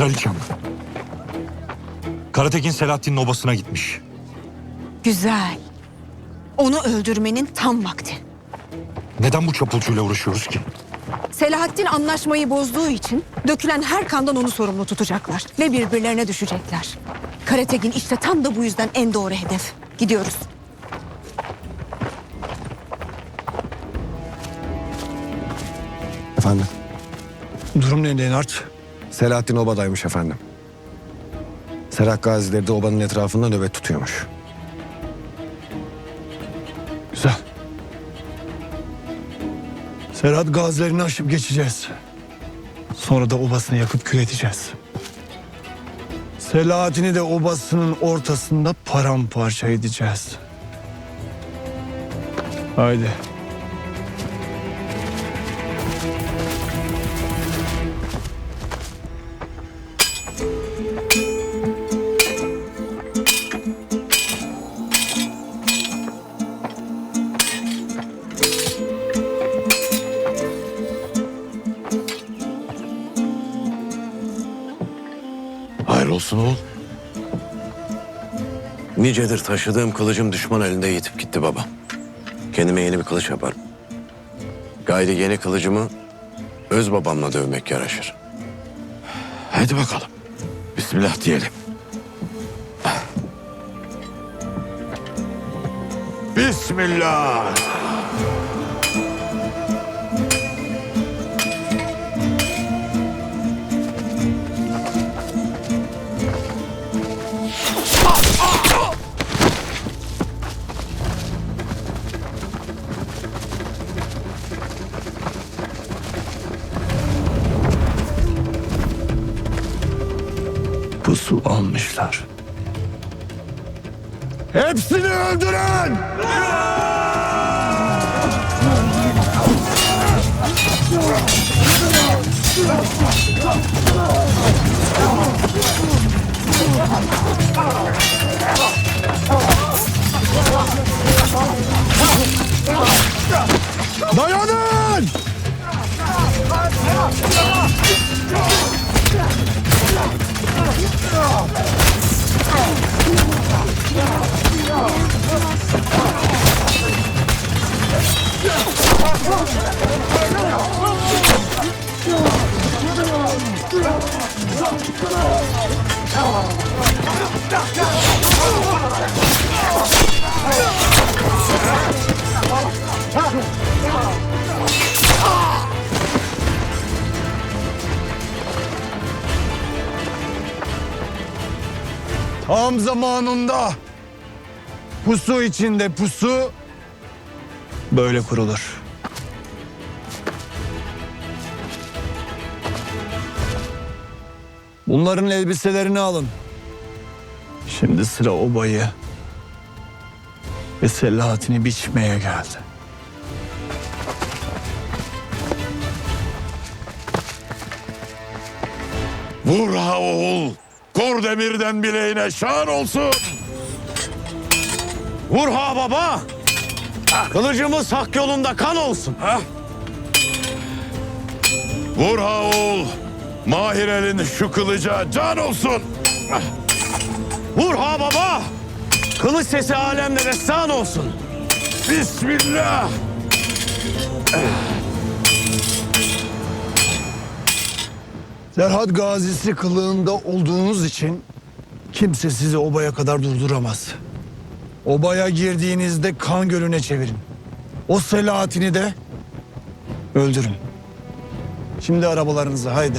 Kraliçem. Karatekin Selahattin'in obasına gitmiş. Güzel. Onu öldürmenin tam vakti. Neden bu çapulcuyla uğraşıyoruz ki? Selahattin anlaşmayı bozduğu için dökülen her kandan onu sorumlu tutacaklar. Ve birbirlerine düşecekler. Karategin işte tam da bu yüzden en doğru hedef. Gidiyoruz. Efendim? Durum ne Lenart? Selahattin obadaymış efendim. Serhat gazileri de obanın etrafında nöbet tutuyormuş. Güzel. Serhat gazilerini aşıp geçeceğiz. Sonra da obasını yakıp kül edeceğiz. Selahattin'i de obasının ortasında paramparça edeceğiz. Haydi. Nicedir taşıdığım kılıcım düşman elinde yitip gitti baba. Kendime yeni bir kılıç yaparım. Gayri yeni kılıcımı öz babamla dövmek yaraşır. Hadi bakalım. Bismillah diyelim. Bismillah. Pusu almışlar. Hepsini öldürün! 아! Tam zamanında pusu içinde pusu böyle kurulur. Bunların elbiselerini alın. Şimdi sıra obayı ve Selahattin'i biçmeye geldi. Vur ha oğul. Kor demirden bileğine şan olsun. Vur ha baba. Kılıcımız hak yolunda kan olsun. Vur ha oğul. Mahir elin şu kılıca can olsun. Vur ha baba. Kılıç sesi alemde destan olsun. Bismillah. Serhat gazisi kılığında olduğunuz için kimse sizi obaya kadar durduramaz. Obaya girdiğinizde kan gölüne çevirin. O Selahattin'i de öldürün. Şimdi arabalarınıza haydi.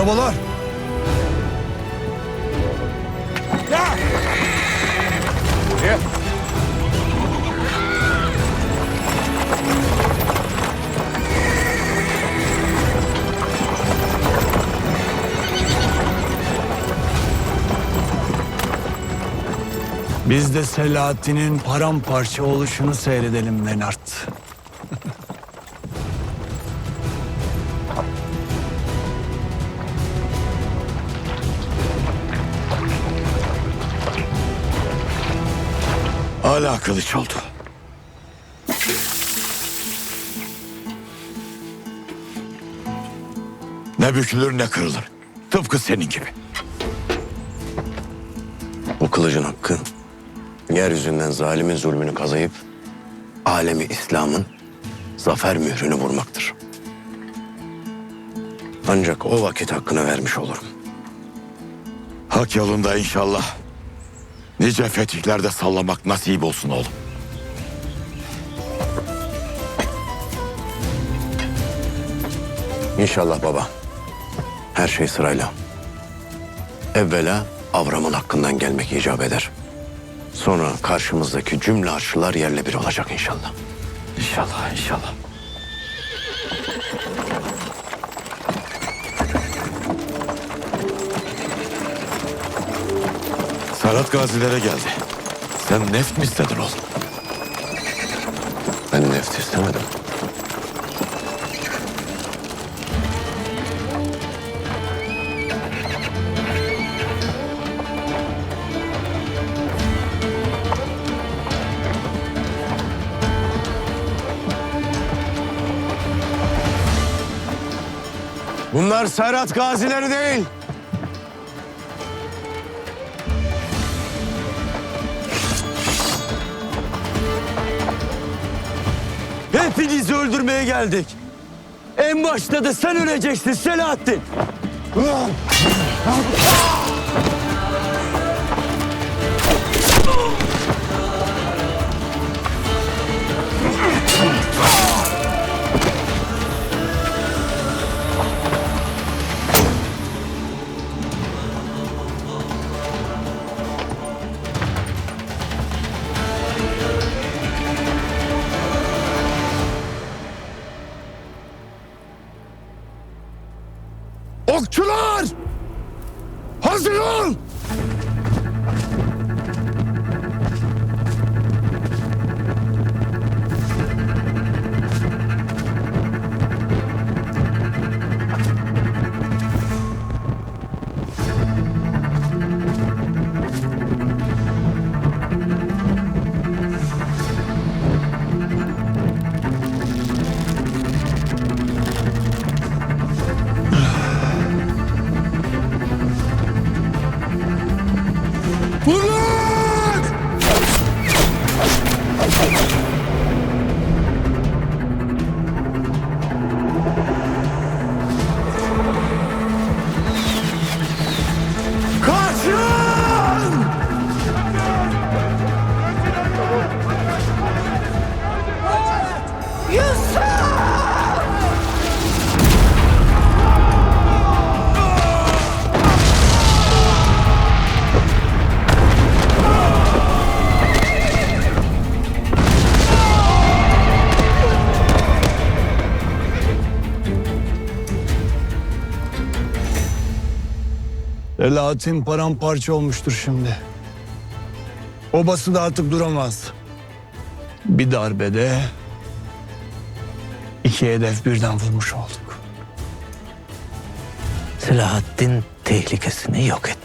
Arabalar. Ya! Buraya. Biz de Selahattin'in paramparça oluşunu seyredelim Lenart. Hala kılıç oldu. Ne bükülür ne kırılır. Tıpkı senin gibi. Bu kılıcın hakkı yeryüzünden zalimin zulmünü kazayıp alemi İslam'ın zafer mührünü vurmaktır. Ancak o vakit hakkını vermiş olurum. Hak yolunda inşallah. Nice fetihlerde sallamak nasip olsun oğlum. İnşallah baba. Her şey sırayla. Evvela Avram'ın hakkından gelmek icap eder. Sonra karşımızdaki cümle arşılar yerle bir olacak inşallah. İnşallah inşallah. Serhat gazilere geldi. Sen neft mi istedin oğlum? Ben nefs istemedim. Bunlar Serhat gazileri değil. Hepinizi öldürmeye geldik. En başta da sen öleceksin Selahattin. Vurulur! Selahattin paramparça olmuştur şimdi. Obası da artık duramaz. Bir darbede iki hedef birden vurmuş olduk. Selahattin tehlikesini yok ettik.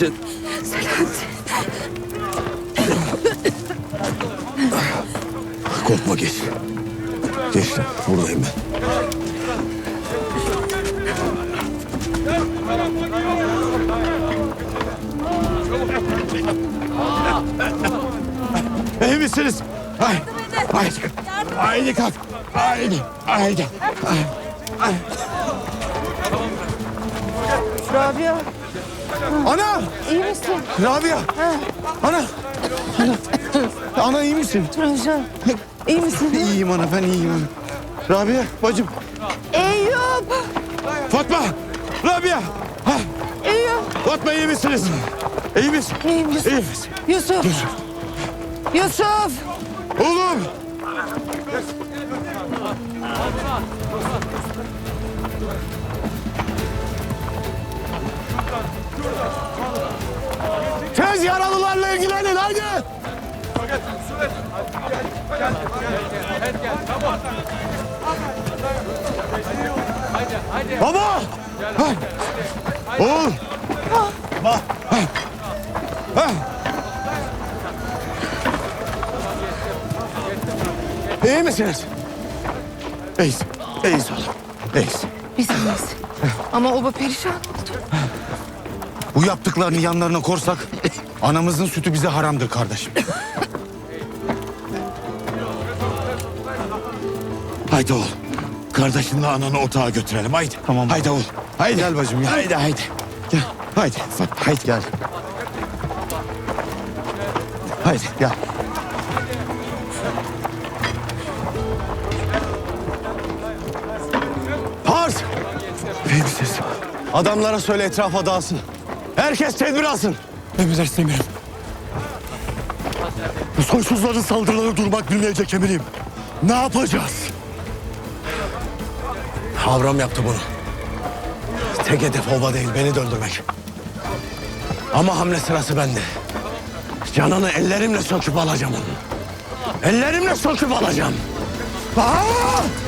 Misin? Korkma geç. Geçtim, buradayım ben. İyi misiniz? Hay, haydi. Haydi kalk. Haydi, haydi. Ana! İyi misin? Rabia! Ana! Ana! Ana iyi misin? Ramazan iyi misin? İyiyim ana ben iyiyim ana. Rabia bacım. Eyüp! Fatma! Rabia! Ha, Eyüp! Fatma iyi misiniz? İyi misin? İyiyim Yusuf. İyi misin? Yusuf! Yusuf! Oğlum! Tez yaralılarla ilgilenin haydi. Baba! Oğul! Ha. İyi misiniz? İyiyiz. İyiyiz oğlum. İyiyiz. Biz iyiyiz. Ama oba perişan. Bu yaptıklarını yanlarına korsak anamızın sütü bize haramdır kardeşim. Haydi oğul. Kardeşinle ananı otağa götürelim. Haydi. Tamam. Haydi oğul. Haydi. Gel bacım, gel. Haydi haydi. Gel. Haydi. Fatma haydi. Gel. Haydi. Gel. Pars! İyi misiniz? Adamlara söyle etrafa dağılsın. Herkes tedbir alsın. Emredersin emirim. Bu soysuzların saldırıları durmak bilmeyecek emirim. Ne yapacağız? Avram yaptı bunu. Tek hedef ova değil, beni de öldürmek. Ama hamle sırası bende. Canını ellerimle söküp alacağım onun. Ellerimle söküp alacağım. Aa!